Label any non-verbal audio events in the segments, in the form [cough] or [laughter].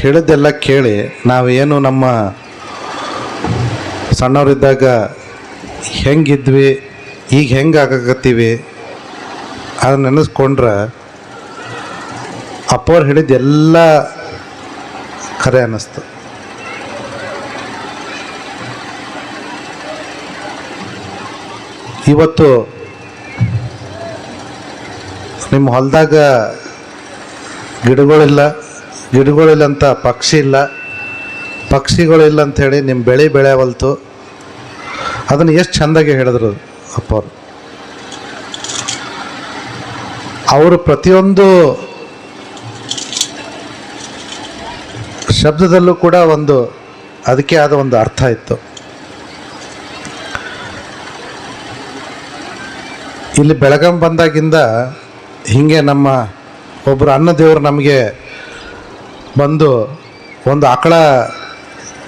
ಹೇಳಿದ್ದೆಲ್ಲ ಕೇಳಿ ನಾವೇನು ನಮ್ಮ ಸಣ್ಣವರಿದ್ದಾಗ ಹೆಂಗಿದ್ವಿ, ಈಗ ಹೆಂಗೆ ಆಗಕತ್ತೀವಿ ಅದು ನೆನೆಸ್ಕೊಂಡ್ರೆ ಅಪ್ಪವ್ರು ಹೇಳಿದ್ದೆಲ್ಲ ಖರೆ ಅನ್ನಿಸ್ತು. ಇವತ್ತು ನಿಮ್ಮ ಹೊಲದಾಗ ಗಿಡಗಳಿಲ್ಲ ಗಿಡಗಳಿಲ್ಲ ಅಂತ ಪಕ್ಷಿ ಇಲ್ಲ. ಪಕ್ಷಿಗಳಿಲ್ಲ ಅಂಥೇಳಿ ನಿಮ್ಮ ಬೆಳೆ ಬೆಳೆಯವಲ್ತು ಅದನ್ನು ಎಷ್ಟು ಚೆಂದಾಗಿ ಹೇಳಿದ್ರು ಅಪ್ಪವ್ರು. ಅವರು ಪ್ರತಿಯೊಂದು ಶಬ್ದದಲ್ಲೂ ಕೂಡ ಒಂದು ಅದಕ್ಕೆ ಆದ ಒಂದು ಅರ್ಥ ಇತ್ತು. ಇಲ್ಲಿ ಬೆಳಗಾಂ ಬಂದಾಗಿಂದ ಹೀಗೆ ನಮ್ಮ ಒಬ್ಬರು ಅನ್ನ ದೇವರು ನಮಗೆ ಬಂದು ಒಂದು ಆಕಳ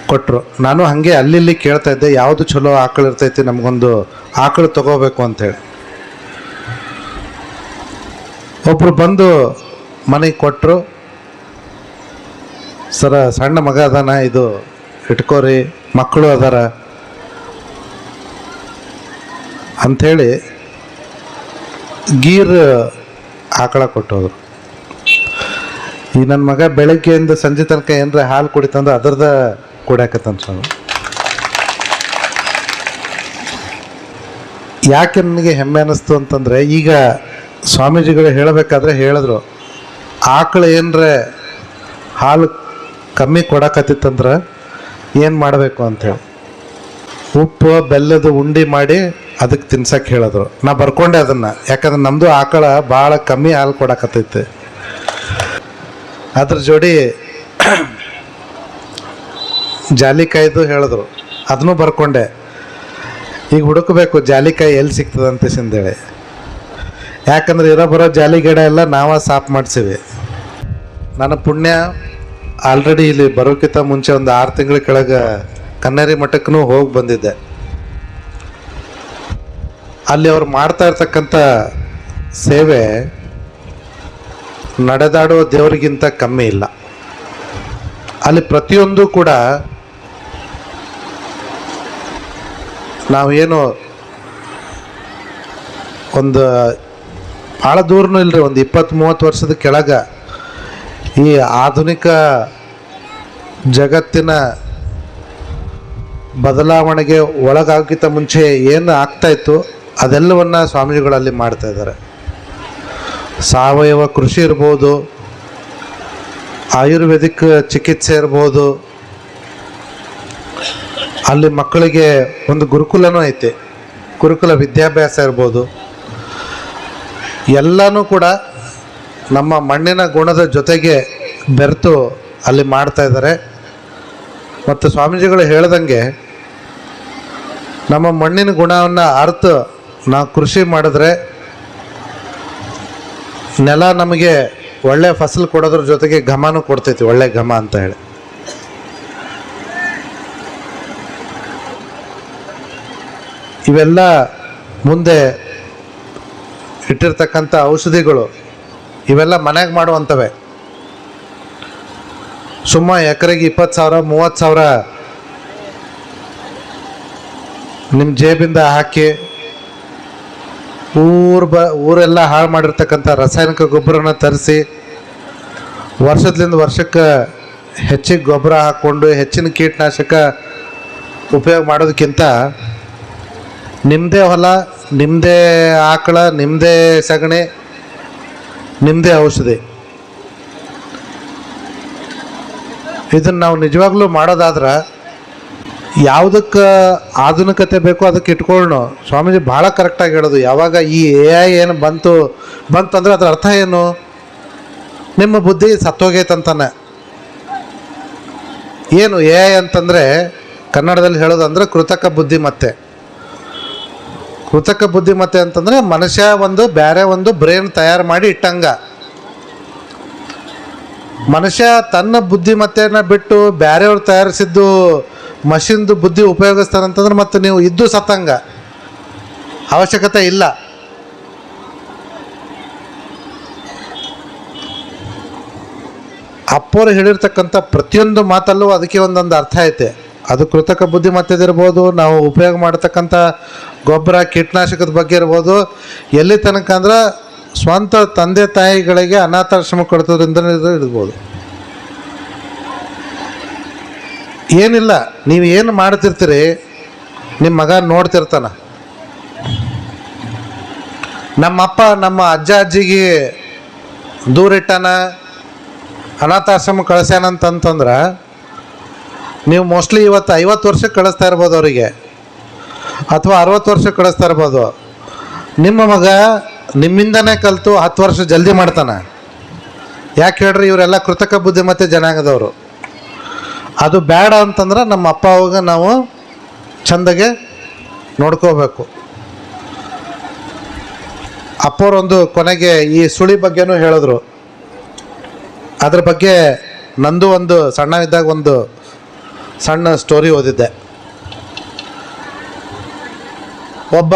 ಕೊಟ್ಟರು ನಾನು ಹಾಗೆ ಅಲ್ಲಿ ಕೇಳ್ತಾ ಇದ್ದೆ, ಯಾವುದು ಚಲೋ ಆಕಳು ಇರ್ತೈತಿ, ನಮಗೊಂದು ಆಕಳು ತಗೋಬೇಕು ಅಂತೇಳಿ. ಒಬ್ಬರು ಬಂದು ಮನೆಗೆ ಕೊಟ್ಟರು ಸರ, ಸಣ್ಣ ಮಗ ಅದಾನ, ಇದು ಇಟ್ಕೋರಿ, ಮಕ್ಕಳು ಅದಾರ. ಅಂಥೇಳಿ ಗೀರ್ ಆಕಳ ಕೊಟ್ಟೋದ್ರು. ಈ ನನ್ನ ಮಗ ಬೆಳಗ್ಗೆಯಿಂದ ಸಂಜೆ ತನಕ ಏನರ ಹಾಲು ಕುಡಿತಂದ್ರೆ ಅದರದ ಕುಡಿಯಾಕತ್ತಂತ ಸ್ವಾಮಿ. ಯಾಕೆ ನನಗೆ ಹೆಮ್ಮೆ ಅನ್ನಿಸ್ತು ಅಂತಂದರೆ, ಈಗ ಸ್ವಾಮೀಜಿಗಳು ಹೇಳಬೇಕಾದ್ರೆ ಹೇಳಿದ್ರು, ಆಕಳು ಏನರ ಹಾಲು ಕಮ್ಮಿ ಕೊಡಕತ್ತಿತ್ತಂದ್ರೆ ಏನು ಮಾಡಬೇಕು ಅಂತೇಳಿ ಉಪ್ಪು, ಬೆಲ್ಲದ ಉಂಡೆ ಮಾಡಿ ಅದಕ್ಕೆ ತಿನ್ಸಕ್ಕೆ ಹೇಳಿದ್ರು. ನಾ ಬರ್ಕೊಂಡೆ ಅದನ್ನು, ಯಾಕಂದ್ರೆ ನಮ್ಮದು ಆಕಳ ಭಾಳ ಕಮ್ಮಿ ಹಾಲು ಕೊಡಕತ್ತೈತೆ. ಅದ್ರ ಜೋಡಿ ಜಾಲಿಕಾಯ್ದು ಹೇಳಿದ್ರು. ಅದನ್ನು ಬರ್ಕೊಂಡೆ. ಈಗ ಹುಡುಕಬೇಕು, ಜಾಲಿಕಾಯಿ ಎಲ್ಲಿ ಸಿಗ್ತದಂತೆ ಸಿಂದೇಳಿ ಯಾಕಂದ್ರೆ ಇರೋ ಬರೋ ಜಾಲಿ ಗಿಡ ಎಲ್ಲ ನಾವೇ ಸಾಫ್ ಮಾಡ್ಸಿವಿ. ನನ್ನ ಪುಣ್ಯ ಆಲ್ರೆಡಿ ಇಲ್ಲಿ ಬರೋಕ್ಕಿಂತ ಮುಂಚೆ ಒಂದು ಆರು ತಿಂಗಳ ಕೆಳಗೆ ಕನ್ನೇರಿ ಮಠಕ್ಕೂ ಹೋಗಿ ಬಂದಿದ್ದೆ. ಅಲ್ಲಿ ಅವ್ರು ಮಾಡ್ತಾ ಇರ್ತಕ್ಕಂಥ ಸೇವೆ ನಡೆದಾಡುವ ದೇವರಿಗಿಂತ ಕಮ್ಮಿ ಇಲ್ಲ. ಅಲ್ಲಿ ಪ್ರತಿಯೊಂದು ಕೂಡ ನಾವೇನು ಒಂದು ಭಾಳ ದೂರನೂ ಇಲ್ಲರಿ ಒಂದು ಇಪ್ಪತ್ತು ಮೂವತ್ತು ವರ್ಷದ ಕೆಳಗ ಈ ಆಧುನಿಕ ಜಗತ್ತಿನ ಬದಲಾವಣೆಗೆ ಒಳಗಾಗಿಂತ ಮುಂಚೆ ಏನು ಆಗ್ತಾಯಿತ್ತು ಅದೆಲ್ಲವನ್ನು ಅದೆಲ್ಲವನ್ನ ಸ್ವಾಮೀಜಿಗಳಲ್ಲಿ ಮಾಡ್ತಾ ಇದ್ದಾರೆ. ಸಾವಯವ ಕೃಷಿ ಇರ್ಬೋದು, ಆಯುರ್ವೇದಿಕ್ ಚಿಕಿತ್ಸೆ ಇರ್ಬೋದು. ಅಲ್ಲಿ ಮಕ್ಕಳಿಗೆ ಒಂದು ಗುರುಕುಲನೂ ಐತೆ. ಗುರುಕುಲ ವಿದ್ಯಾಭ್ಯಾಸ ಇರ್ಬೋದು. ಎಲ್ಲನೂ ಕೂಡ ನಮ್ಮ ಮಣ್ಣಿನ ಗುಣದ ಜೊತೆಗೆ ಬೆರೆತು ಅಲ್ಲಿ ಮಾಡ್ತಾ ಇದ್ದಾರೆ. ಮತ್ತು ಸ್ವಾಮೀಜಿಗಳು ಹೇಳ್ದಂಗೆ ನಮ್ಮ ಮಣ್ಣಿನ ಗುಣವನ್ನು ಅರ್ಥ ನಾವು ಕೃಷಿ ಮಾಡಿದ್ರೆ ನೆಲ ನಮಗೆ ಒಳ್ಳೆ ಫಸಲು ಕೊಡೋದ್ರ ಜೊತೆಗೆ ಘಮನೂ ಕೊಡ್ತೈತಿ, ಒಳ್ಳೆ ಘಮ ಅಂತ ಹೇಳಿ. ಇವೆಲ್ಲ ಮುಂದೆ ಇಟ್ಟಿರ್ತಕ್ಕಂಥ ಔಷಧಿಗಳು ಇವೆಲ್ಲ ಮನೆಗೆ ಮಾಡುವಂಥವೆ ಸುಮ್ಮ ಎಕರೆಗೆ ಇಪ್ಪತ್ತು ಸಾವಿರ, ಮೂವತ್ತು ಸಾವಿರ ನಿಮ್ಮ ಜೇಬಿಂದ ಹಾಕಿ ಊರು ಬ, ಊರೆಲ್ಲ ಹಾಳು ಮಾಡಿರ್ತಕ್ಕಂಥ ರಾಸಾಯನಿಕ ಗೊಬ್ಬರನ ತರಿಸಿ ವರ್ಷದಿಂದ ವರ್ಷಕ್ಕೆ ಹೆಚ್ಚಿಗೆ ಗೊಬ್ಬರ ಹಾಕ್ಕೊಂಡು ಹೆಚ್ಚಿನ ಕೀಟನಾಶಕ ಉಪಯೋಗ ಮಾಡೋದಕ್ಕಿಂತ ನಿಮ್ಮದೇ ಹೊಲ ನಿಮ್ಮದೇ ಆಕಳ ನಿಮ್ಮದೇ ಸಗಣಿ ನಿಮ್ಮದೇ ಔಷಧಿ. ಇದನ್ನು ನಾವು ನಿಜವಾಗ್ಲೂ ಮಾಡೋದಾದ್ರೆ ಯಾವುದಕ್ಕೆ ಆಧುನಿಕತೆ ಬೇಕೋ ಅದಕ್ಕೆ ಇಟ್ಕೊಳ್ಳೋ ಸ್ವಾಮೀಜಿ ಭಾಳ ಕರೆಕ್ಟಾಗಿ ಹೇಳೋದು. ಯಾವಾಗ ಈ ಎ ಐ ಏನು ಬಂತು, ಬಂತಂದ್ರೆ ಅದರ ಅರ್ಥ ಏನು? ನಿಮ್ಮ ಬುದ್ಧಿ ಸತ್ತೋಗೈತಂತಾನೆ ಏನು ಎ ಐ ಅಂತಂದರೆ ಕನ್ನಡದಲ್ಲಿ ಹೇಳೋದಂದ್ರೆ ಕೃತಕ ಬುದ್ಧಿಮತ್ತೆ ಕೃತಕ ಬುದ್ಧಿಮತ್ತೆ ಅಂತಂದರೆ ಮನುಷ್ಯ ಒಂದು ಬೇರೆ ಒಂದು ಬ್ರೈನ್ ತಯಾರು ಮಾಡಿ ಇಟ್ಟಂಗ. ಮನುಷ್ಯ ತನ್ನ ಬುದ್ಧಿಮತ್ತೆಯನ್ನು ಬಿಟ್ಟು ಬೇರೆಯವ್ರು ತಯಾರಿಸಿದ್ದು ಮಷಿನ್ದು ಬುದ್ಧಿ ಉಪಯೋಗಿಸ್ತಾರಂತಂದ್ರೆ ಮತ್ತೆ ನೀವು ಇದ್ದು ಸತ್ತಂಗ. ಅವಶ್ಯಕತೆ ಇಲ್ಲ. ಅಪ್ಪೋರು ಹೇಳಿರ್ತಕ್ಕಂಥ ಪ್ರತಿಯೊಂದು ಮಾತಲ್ಲೂ ಅದಕ್ಕೆ ಒಂದೊಂದು ಅರ್ಥ ಐತೆ. ಅದು ಕೃತಕ ಬುದ್ಧಿಮತ್ತೆದಿರ್ಬೋದು ನಾವು ಉಪಯೋಗ ಮಾಡತಕ್ಕಂಥ ಗೊಬ್ಬರ, ಕೀಟನಾಶಕದ ಬಗ್ಗೆ ಇರ್ಬೋದು. ಎಲ್ಲಿ ತನಕ ಅಂದ್ರೆ ಸ್ವಂತ ತಂದೆ ತಾಯಿಗಳಿಗೆ ಅನಾಥಾಶ್ರಮ ಕೊಡ್ತದ್ರಿಂದ ಇರ್ಬೋದು. ಏನಿಲ್ಲ, ನೀವು ಏನು ಮಾಡ್ತಿರ್ತೀರಿ ನಿಮ್ಮ ಮಗ ನೋಡ್ತಿರ್ತಾನ. ನಮ್ಮಪ್ಪ, ನಮ್ಮ ಅಜ್ಜ ಅಜ್ಜಿಗೆ ದೂರಿಟ್ಟಾನ ಅನಾಥಾಶ್ರಮ ಕಳಿಸ್ಯಾನಂತಂತಂದ್ರೆ ನೀವು ಮೋಸ್ಟ್ಲಿ ಇವತ್ತು ಐವತ್ತು ವರ್ಷಕ್ಕೆ ಕಳಿಸ್ತಾ ಇರ್ಬೋದು ಅವರಿಗೆ. ಅಥವಾ ಅರವತ್ತು ವರ್ಷಕ್ಕೆ ಕಳಿಸ್ತಾ ಇರ್ಬೋದು. ನಿಮ್ಮ ಮಗ ನಿಮ್ಮಿಂದನೇ ಕಲಿತು ಹತ್ತು ವರ್ಷ ಜಲ್ದಿ ಮಾಡ್ತಾನೆ. ಯಾಕೆ ಹೇಳ್ರಿ, ಇವರೆಲ್ಲ ಕೃತಕ ಬುದ್ಧಿಮತ್ತೆ ಜನಾಂಗದವರು. ಅದು ಬೇಡ ಅಂತಂದ್ರೆ ನಮ್ಮ ಅಪ್ಪ ಅವಾಗ ನಾವು ಚಂದಗೆ ನೋಡ್ಕೋಬೇಕು. ಅಪ್ಪವ್ರೊಂದು ಕೊನೆಗೆ ಈ ಸುಳಿ ಬಗ್ಗೆನೂ ಹೇಳಿದ್ರು. ಅದ್ರ ಬಗ್ಗೆ ನಂದು ಒಂದು ಸಣ್ಣ ಇದ್ದಾಗ ಒಂದು ಸಣ್ಣ ಸ್ಟೋರಿ ಓದಿದ್ದೆ. ಒಬ್ಬ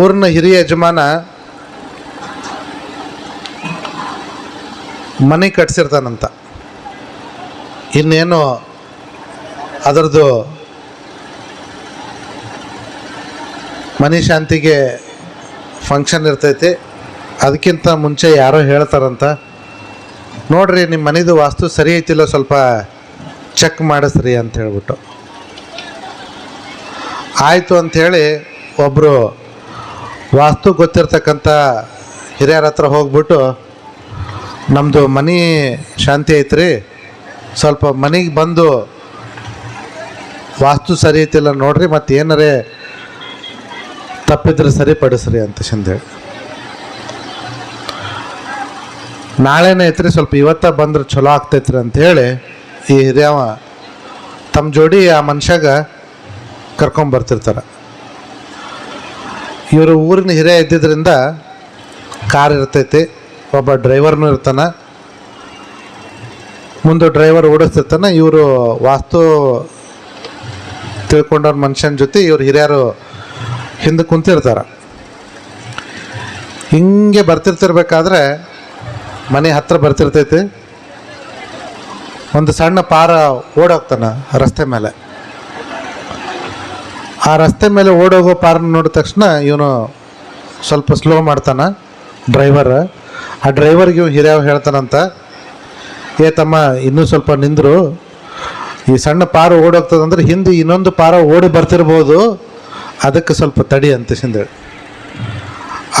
ಊರಿನ ಹಿರಿಯ ಯಜಮಾನ ಮನೆ ಕಟ್ಸಿರ್ತಾನಂತ. ಇನ್ನೇನು ಅದರದ್ದು ಮನೆ ಶಾಂತಿಗೆ ಫಂಕ್ಷನ್ ಇರ್ತೈತಿ. ಅದಕ್ಕಿಂತ ಮುಂಚೆ ಯಾರೋ ಹೇಳ್ತಾರಂತ. ನೋಡ್ರಿ ನಿಮ್ಮ ಮನೆದು ವಾಸ್ತು ಸರಿ ಐತಿಲ್ಲ ಸ್ವಲ್ಪ ಚೆಕ್ ಮಾಡಿಸ್ರಿ ಅಂತ ಹೇಳ್ಬಿಟ್ಟು. ಆಯಿತು ಅಂಥೇಳಿ ಒಬ್ಬರು ವಾಸ್ತು ಗೊತ್ತಿರ್ತಕ್ಕಂಥ ಹಿರಿಯರ ಹತ್ರ ಹೋಗ್ಬಿಟ್ಟು ನಮ್ಮದು ಮನೆ ಶಾಂತಿ ಐತ್ರಿ. ಸ್ವಲ್ಪ ಮನೆಗೆ ಬಂದು ವಾಸ್ತು ಸರಿ ಐತಿಲ್ಲ ನೋಡ್ರಿ, ಮತ್ತು ಏನಾರೇ ತಪ್ಪಿದ್ರೆ ಸರಿಪಡಿಸ್ರಿ ಅಂತ ಹೇಳಿ ನಾಳೆನೇ ಐತ್ರಿ, ಸ್ವಲ್ಪ ಇವತ್ತ ಬಂದ್ರೆ ಚಲೋ ಆಗ್ತೈತ್ರಿ ಹೇಳಿ ಈ ಹಿರಿಯವ ತಮ್ಮ ಜೋಡಿ ಆ ಮನುಷ್ಯಾಗ ಕರ್ಕೊಂಬರ್ತಿರ್ತಾರೆ ಇವರು ಊರಿನ ಹಿರಿಯ ಇದ್ದಿದ್ದರಿಂದ ಕಾರ್ ಇರ್ತೈತಿ, ಒಬ್ಬ ಡ್ರೈವರ್ನೂ ಇರ್ತಾನೆ. ಮುಂದೆ ಡ್ರೈವರ್ ಓಡಿಸ್ತಿರ್ತಾನೆ, ಇವರು ವಾಸ್ತು ತಿಳ್ಕೊಂಡವ್ರ ಮನುಷ್ಯನ ಜೊತೆ ಇವ್ರು ಹಿರಿಯರು ಹಿಂದೆ ಕುಂತಿರ್ತಾರೆ. ಹಿಂಗೆ ಬರ್ತಿರ್ತಿರ್ಬೇಕಾದ್ರೆ ಮನೆ ಹತ್ರ ಬರ್ತಿರ್ತೈತಿ. ಒಂದು ಸಣ್ಣ ಪಾರ ಓಡೋಗ್ತಾನೆ ರಸ್ತೆ ಮೇಲೆ. ಆ ರಸ್ತೆ ಮೇಲೆ ಓಡೋಗೋ ಪಾರನ್ನ ನೋಡಿದ ತಕ್ಷಣ ಇವನು ಸ್ವಲ್ಪ ಸ್ಲೋ ಮಾಡ್ತಾನೆ ಡ್ರೈವರ್ ಆ ಡ್ರೈವರ್ಗೆ ಇವ್ ಹಿರಿಯವ್ ಹೇಳ್ತಾನಂತ ಏ ತಮ್ಮ, ಇನ್ನೂ ಸ್ವಲ್ಪ ನಿಂದರು. ಈ ಸಣ್ಣ ಪಾರ ಓಡೋಗ್ತದಂದ್ರೆ ಹಿಂದೆ ಇನ್ನೊಂದು ಪಾರ ಓಡಿ ಬರ್ತಿರ್ಬೋದು. ಅದಕ್ಕೆ ಸ್ವಲ್ಪ ತಡಿ ಅಂತ ಸಿಂಧೇಳಿ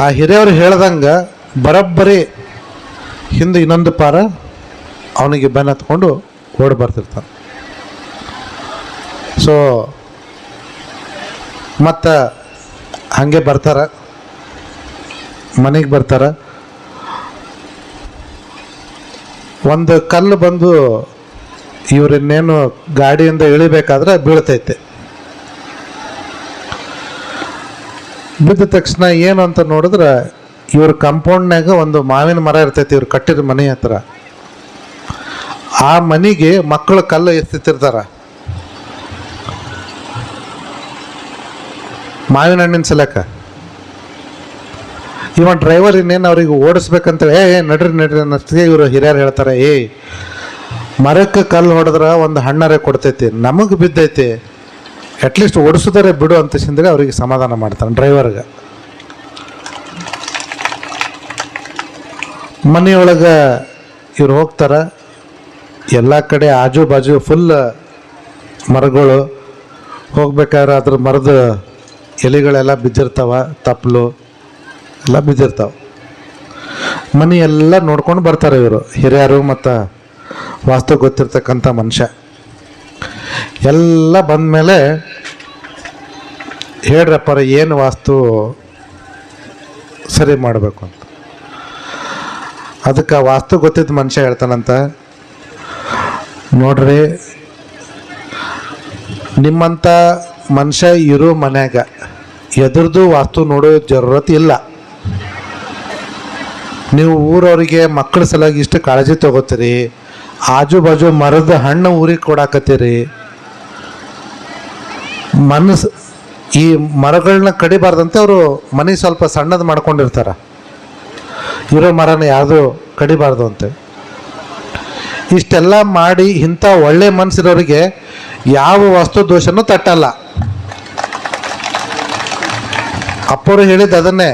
ಆ ಹಿರಿಯವರು ಹೇಳ್ದಂಗೆ ಬರೋಬ್ಬರಿ ಹಿಂದೆ ಇನ್ನೊಂದು ಪಾರ ಅವನಿಗೆ ಬೆನ್ನ ಹತ್ಕೊಂಡು ಓಡಿ ಬರ್ತಿರ್ತಾನೆ. ಸೊ ಮತ್ತು ಹಾಗೆ ಬರ್ತಾರೆ. ಮನೆಗೆ ಬರ್ತಾರೆ. ಒಂದು ಕಲ್ಲು ಬಂದು ಇವರಿನ್ನೇನು ಗಾಡಿಯಿಂದ ಇಳಿಬೇಕಾದ್ರೆ ಬೀಳ್ತೈತೆ. ಬಿದ್ದ ತಕ್ಷಣ ಏನು ಅಂತ ನೋಡಿದ್ರೆ ಇವ್ರ ಕಂಪೌಂಡ್ನಾಗ ಒಂದು ಮಾವಿನ ಮರ ಇರ್ತೈತಿ, ಇವ್ರು ಕಟ್ಟಿದ ಮನೆ ಹತ್ರ. ಆ ಮನೆಗೆ ಮಕ್ಕಳು ಕಲ್ಲು ಎತ್ತಿರ್ತಾರ ಮಾವಿನ ಹಣ್ಣಿನ ಸಲಕ. ಇವ ಡ್ರೈವರ್ ಇನ್ನೇನು ಅವ್ರಿಗೆ ಓಡಿಸ್ಬೇಕಂತ ಏ, ನಡ್ರಿ ನಡ್ರಿ ಅನ್ನೋಷ್ಟಿಗೆ ಇವರು ಹಿರಿಯರು ಹೇಳ್ತಾರೆ, ಏ, ಮರಕ್ಕೆ ಕಲ್ಲು ಹೊಡೆದ್ರೆ ಒಂದು ಹಣ್ಣರೇ ಕೊಡ್ತೈತಿ, ನಮಗೆ ಬಿದ್ದೈತಿ ಅಟ್ಲೀಸ್ಟ್ ಓಡಿಸೋದರೆ ಬಿಡು ಅಂತ ಸಿಂದ್ರೆ ಅವರಿಗೆ ಸಮಾಧಾನ ಮಾಡ್ತಾನೆ ಡ್ರೈವರ್ಗೆ ಮನೆಯೊಳಗೆ ಇವ್ರು ಹೋಗ್ತಾರೆ, ಎಲ್ಲ ಕಡೆ ಆಜು ಬಾಜು ಫುಲ್ ಮರಗಳು, ಹೋಗ್ಬೇಕಾದ್ರೆ ಅದ್ರ ಮರದ ಎಲೆಗಳೆಲ್ಲ ಬಿದ್ದಿರ್ತಾವ ತಪ್ಪಲು ಎಲ್ಲ ಬಿದ್ದಿರ್ತಾವೆ ಮನೆ ಎಲ್ಲ ನೋಡ್ಕೊಂಡು ಬರ್ತಾರೆ ಇವರು, ಹಿರಿಯರು ಮತ್ತು ವಾಸ್ತು ಗೊತ್ತಿರ್ತಕ್ಕಂಥ ಮನುಷ್ಯ. ಎಲ್ಲ ಬಂದಮೇಲೆ ಹೇಳ್ರಪ್ಪರ, ಏನು ವಾಸ್ತು ಸರಿ ಮಾಡಬೇಕು ಅಂತ. ಅದಕ್ಕೆ ವಾಸ್ತು ಗೊತ್ತಿದ್ದ ಮನುಷ್ಯ ಹೇಳ್ತಾನಂತ, ನೋಡ್ರಿ ನಿಮ್ಮಂಥ ಮನುಷ್ಯ ಇರೋ ಮನ್ಯಾಗ, ಎದುರ್ದು ವಾಸ್ತು ನೋಡೋ ಜರೂರತ್ ಇಲ್ಲ. ನೀವು ಊರವರಿಗೆ ಮಕ್ಕಳ ಸಲುವಾಗಿ ಇಷ್ಟು ಕಾಳಜಿ ತಗೋತೀರಿ? ಆಜು ಬಾಜು ಮರದ ಹಣ್ಣು ಊರಿಗೆ ಕೊಡಾಕತ್ತೀರಿ? ಮನಸ್ಸು ಈ ಮರಗಳನ್ನ ಕಡಿಬಾರ್ದಂತೆ ಅವರು ಮನೆ ಸ್ವಲ್ಪ ಸಣ್ಣದು ಮಾಡ್ಕೊಂಡಿರ್ತಾರೆ. ಇರೋ ಮರನ ಯಾವುದು ಕಡಿಬಾರ್ದು ಅಂತ. ಇಷ್ಟೆಲ್ಲ ಮಾಡಿ ಇಂಥ ಒಳ್ಳೆ ಮನಸ್ಸಿರೋರಿಗೆ ಯಾವ ವಸ್ತು ದೋಷನೂ ತಟ್ಟಲ್ಲ. ಅಪ್ಪರು ಹೇಳಿದ್ದು ಅದನ್ನೇ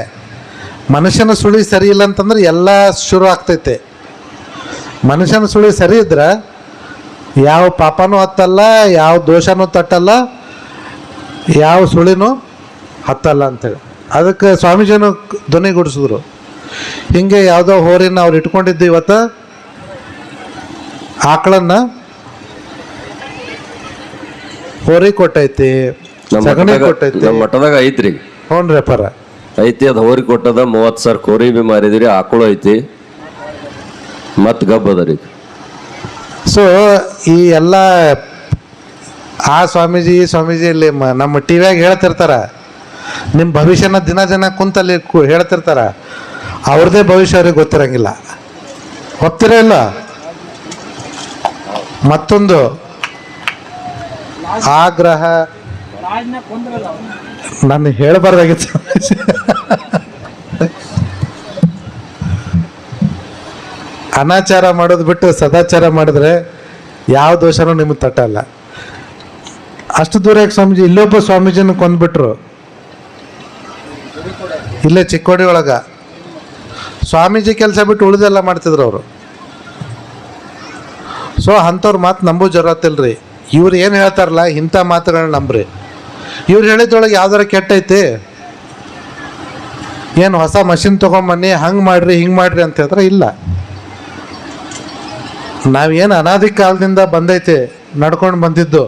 ಮನುಷ್ಯನ ಸುಳಿ ಸರಿ ಇಲ್ಲ ಅಂತಂದ್ರೆ ಎಲ್ಲ ಶುರು ಆಗ್ತೈತೆ. ಮನುಷ್ಯನ ಸುಳಿ ಸರಿ ಇದ್ರೆ ಯಾವ ಪಾಪನೂ ಹತ್ತಲ್ಲ ಯಾವ ದೋಷನೂ ತಟ್ಟಲ್ಲ ಯಾವ ಸುಳಿನೂ ಹತ್ತಲ್ಲ ಅಂತೇಳಿ. ಅದಕ್ಕೆ ಸ್ವಾಮೀಜಿನೂ ಧ್ವನಿಗೂಡಿಸಿದ್ರು ಹಿಂಗೆ ಯಾವುದೋ ಹೋರಿನ ಅವ್ರು ಇಟ್ಕೊಂಡಿದ್ದು ಇವತ್ತು ಆಕಳನ್ನ ಹೋರಿ ಕೊಟ್ಟೈತಿ ಸಗಣಿ ಕೊಟ್ಟೈತಿ. ಮಠದಾಗ ಐತ್ರಿ. ಹ್ಞೂ ರೆಪರ ಐತಿ ಅದು ಹೋರಿ ಕೊಟ್ಟದ ಮೂವತ್ತು ಸಾವಿರ ಕೋರಿ ಬಿ ಮಾರಿದಿರಿ ಆಕಳು ಐತಿ. ಮತ್ ಗಬ್ಬ ಅದ ರೀ ಸೊ ಈ ಎಲ್ಲ ಆ ಸ್ವಾಮೀಜಿ ಈ ಸ್ವಾಮೀಜಿ ಇಲ್ಲಿ ಮ- ನಮ್ಮ ಟಿ ವಿಯಾಗ ಹೇಳ್ತಿರ್ತಾರ. ನಿಮ್ಮ ಭವಿಷ್ಯನ ದಿನ ಜನ ಕುಂತಲ್ಲಿ ಕು- ಹೇಳ್ತಿರ್ತಾರ. ಅವ್ರದ್ದೇ ಭವಿಷ್ಯ ಅವ್ರಿಗೆ ಗೊತ್ತಿರಂಗಿಲ್ಲ. ಗೊತ್ತಿರೋ ಇಲ್ಲ ಮತ್ತೊಂದು ಆಗ್ರಹ ನಾನು ಹೇಳಬಾರ್ದಾಗಿತ್ತು. [laughs] ಅನಾಚಾರ ಮಾಡೋದು ಬಿಟ್ಟು ಸದಾಚಾರ ಮಾಡಿದ್ರೆ ಯಾವ ದೋಷನೂ ನಿಮಗೆ ತಟ್ಟಲ್ಲ ಅಷ್ಟು ದೂರ ಯಾಕೆ ಸ್ವಾಮೀಜಿ? ಇಲ್ಲೊಬ್ಬ ಸ್ವಾಮೀಜಿನ ಕೊಂದ್ಬಿಟ್ರು. ಇಲ್ಲೇ ಚಿಕ್ಕೋಡಿ ಒಳಗ. ಸ್ವಾಮೀಜಿ ಕೆಲಸ ಬಿಟ್ಟು ಉಳಿದೆಲ್ಲ ಮಾಡ್ತಿದ್ರು ಅವರು. ಸೊ ಅಂಥವ್ರ ಮಾತು ನಂಬೋ ಜರತ್ತಿಲ್ರಿ. ಇವ್ರು ಏನು ಹೇಳ್ತಾರಲ್ಲ ಇಂಥ ಮಾತುಗಳನ್ನ ನಂಬ್ರಿ. ಇವ್ರು ಹೇಳಿದ್ರೊಳಗೆ ಯಾವ್ದಾರ ಕೆಟ್ಟೈತಿ ಏನು ಹೊಸ ಮಷಿನ್ ತೊಗೊಂಬನ್ನಿ, ಹಂಗೆ ಮಾಡ್ರಿ, ಹಿಂಗೆ ಮಾಡ್ರಿ ಅಂತ ಹೇಳಿದ್ರೆ ಇಲ್ಲ. ನಾವೇನು ಅನಾದಿ ಕಾಲದಿಂದ ಬಂದೈತೆ, ನಡ್ಕೊಂಡು ಬಂದಿದ್ದು,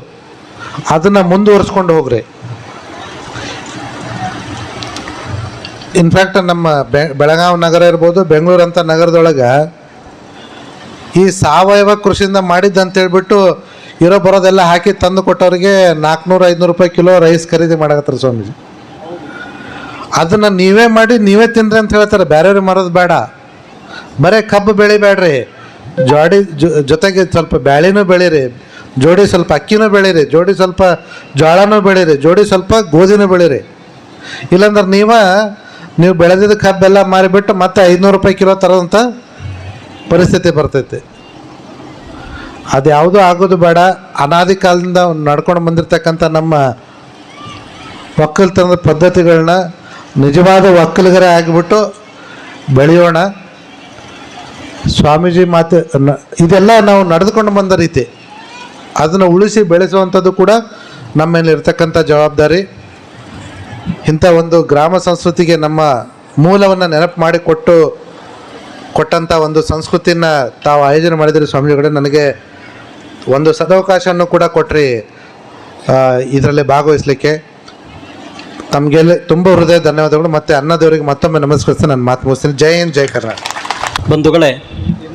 ಅದನ್ನು ಮುಂದುವರಿಸ್ಕೊಂಡು ಹೋಗ್ರಿ. ಇನ್ಫ್ಯಾಕ್ಟ್ ನಮ್ಮ ಬೆ, ಬೆಳಗಾವಿ ನಗರ ಇರ್ಬೋದು, ಬೆಂಗಳೂರು ಅಂತ ನಗರದೊಳಗೆ ಈ ಸಾವಯವ ಕೃಷಿಯಿಂದ ಮಾಡಿದ್ದು ಅಂತ ಹೇಳ್ಬಿಟ್ಟು ಇರೋ ಬರೋದೆಲ್ಲ ಹಾಕಿ ತಂದು ಕೊಟ್ಟವ್ರಿಗೆ ನಾಲ್ಕುನೂರು ಐದುನೂರು ರೂಪಾಯಿ ಕಿಲೋ ರೈಸ್ ಖರೀದಿ ಮಾಡಕತ್ತಾರೆ ಸ್ವಾಮೀಜಿ. ಅದನ್ನು ನೀವೇ ಮಾಡಿ ನೀವೇ ತಿನ್ರಿ ಅಂತ ಹೇಳ್ತಾರೆ. ಬೇರೆಯವ್ರಿಗೆ ಮಾರೋದು ಬೇಡ. ಬರೀ ಕಬ್ಬು ಬೆಳಿಬೇಡ್ರಿ. ಜೋಡಿ ಜೊತೆಗೆ ಸ್ವಲ್ಪ ಬ್ಯಾಳಿನೂ ಬೆಳೀರಿ. ಜೋಡಿ ಸ್ವಲ್ಪ ಅಕ್ಕಿನೂ ಬೆಳೀರಿ. ಜೋಡಿ ಸ್ವಲ್ಪ ಜೋಳನೂ ಬೆಳೀರಿ. ಜೋಡಿ ಸ್ವಲ್ಪ ಗೋಧಿನೂ ಬೆಳೀರಿ. ಇಲ್ಲಾಂದ್ರೆ ನೀವ, ನೀವು ಬೆಳೆದಿದ್ದ ಕಬ್ಬೆಲ್ಲ ಮಾರಿಬಿಟ್ಟು ಮತ್ತೆ ಐದುನೂರು ರೂಪಾಯಿ ಕಿಲೋ ತರೋದಂಥ ಪರಿಸ್ಥಿತಿ ಬರ್ತೈತಿ. ಅದು ಯಾವುದೂ ಆಗೋದು ಬೇಡ. ಅನಾದಿ ಕಾಲದಿಂದ ನಡ್ಕೊಂಡು ಬಂದಿರತಕ್ಕಂಥ ನಮ್ಮ ಒಕ್ಕಲ್ತನದ ಪದ್ಧತಿಗಳನ್ನ ನಿಜವಾದ ಒಕ್ಕಲಿಗರೇ ಆಗಿಬಿಟ್ಟು ಬೆಳೆಯೋಣ. ಸ್ವಾಮೀಜಿ ಮಾತು ಇದೆಲ್ಲ ನಾವು ನಡೆದುಕೊಂಡು ಬಂದ ರೀತಿ, ಅದನ್ನು ಉಳಿಸಿ ಬೆಳೆಸುವಂಥದ್ದು ಕೂಡ ನಮ್ಮ ಮೇಲೆ ಇರ್ತಕ್ಕಂಥ ಜವಾಬ್ದಾರಿ. ಇಂಥ ಒಂದು ಗ್ರಾಮ ಸಂಸ್ಕೃತಿಗೆ ನಮ್ಮ ಮೂಲವನ್ನು ನೆನಪು ಮಾಡಿ ಕೊಟ್ಟು ಕೊಟ್ಟಂಥ ಒಂದು ಸಂಸ್ಕೃತಿನ ತಾವು ಆಯೋಜನೆ ಮಾಡಿದರೆ ಸ್ವಾಮೀಜಿಗಳೇ, ನನಗೆ ಒಂದು ಸದವಕಾಶವನ್ನು ಕೂಡ ಕೊಟ್ರಿ. ಇದರಲ್ಲಿ ಭಾಗವಹಿಸಲಿಕ್ಕೆ. ತಮಗೆಲ್ಲ ತುಂಬ ಹೃದಯ ಧನ್ಯವಾದಗಳು. ಮತ್ತು ಅನ್ನದವರಿಗೆ ಮತ್ತೊಮ್ಮೆ ನಮಸ್ಕರಿಸಿ ನಾನು ಮಾತು ಮುಗಿಸ್ತೀನಿ. ಜೈ ಹಿಂದ್, ಜೈ ಕರ್ನಾಟಕ. ಬಂಧುಗಳೇ,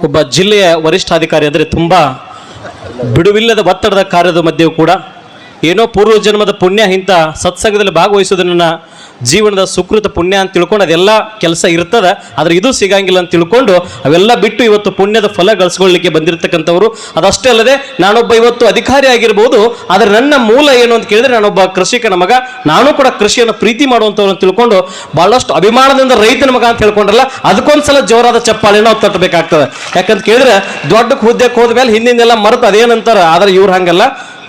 ಒಬ್ಬ ಜಿಲ್ಲೆಯ ವರಿಷ್ಠಾಧಿಕಾರಿ ಅಂದರೆ ತುಂಬ ಬಿಡುವಿಲ್ಲದ ಒತ್ತಡದ ಕಾರ್ಯದ ಮಧ್ಯೆಯೂ ಕೂಡ ಏನೋ ಪೂರ್ವ ಜನ್ಮದ ಪುಣ್ಯ ಇಂಥ ಸತ್ಸಂಗದಲ್ಲಿ ಭಾಗವಹಿಸೋದು ನನ್ನ ಜೀವನದ ಸುಕೃತ ಪುಣ್ಯ ಅಂತ ತಿಳ್ಕೊಂಡು ಅದೆಲ್ಲ ಕೆಲಸ ಇರ್ತದ, ಆದ್ರೆ ಇದು ಸಿಗಂಗಿಲ್ಲ ಅಂತ ತಿಳ್ಕೊಂಡು ಅವೆಲ್ಲ ಬಿಟ್ಟು ಇವತ್ತು ಪುಣ್ಯದ ಫಲ ಗಳಿಸ್ಕೊಳ್ಳಿಕ್ಕೆ ಬಂದಿರತಕ್ಕಂಥವ್ರು. ಅದಷ್ಟೇ ಅಲ್ಲದೆ ನಾನೊಬ್ಬ ಇವತ್ತು ಅಧಿಕಾರಿ ಆಗಿರ್ಬೋದು, ಆದ್ರೆ ನನ್ನ ಮೂಲ ಏನು ಅಂತ ಕೇಳಿದ್ರೆ ನಾನೊಬ್ಬ ಕೃಷಿಕನ ಮಗ. ನಾನು ಕೂಡ ಕೃಷಿಯನ್ನು ಪ್ರೀತಿ ಮಾಡುವಂಥವ್ರು ಅಂತ ತಿಳ್ಕೊಂಡು ಬಹಳಷ್ಟು ಅಭಿಮಾನದಿಂದ ರೈತನ ಮಗ ಅಂತ ಹೇಳ್ಕೊಂಡ್ರಲ್ಲ, ಅದಕ್ಕೊಂದ್ಸಲ ಜೋರಾದ ಚಪ್ಪಾಳೆ ನಾವು ತಟ್ಟಬೇಕಾಗ್ತದೆ. ಯಾಕಂತ ಕೇಳಿದ್ರೆ ದೊಡ್ಡ ಹುದ್ದೆಗೆ ಹೋದ್ಮೇಲೆ ಹಿಂದಿನೆಲ್ಲ ಮರೆತು ಅದೇನಂತಾರೆ, ಆದ್ರೆ ಇವ್ರು ಹಂಗಲ್ಲ.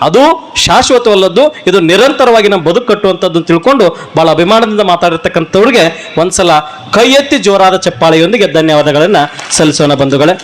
ಅದು ಶಾಶ್ವತವಲ್ಲದ್ದು, ಇದು ನಿರಂತರವಾಗಿ ನಮ್ಮ ಬದುಕು ಕಟ್ಟುವಂಥದ್ದು ತಿಳ್ಕೊಂಡು ಬಹಳ ಅಭಿಮಾನದಿಂದ ಮಾತಾಡಿರ್ತಕ್ಕಂಥವ್ರಿಗೆ ಒಂದ್ಸಲ ಕೈ ಎತ್ತಿ ಜೋರಾದ ಚಪ್ಪಾಳೆಯೊಂದಿಗೆ ಧನ್ಯವಾದಗಳನ್ನು ಸಲ್ಲಿಸೋಣ ಬಂಧುಗಳೇ.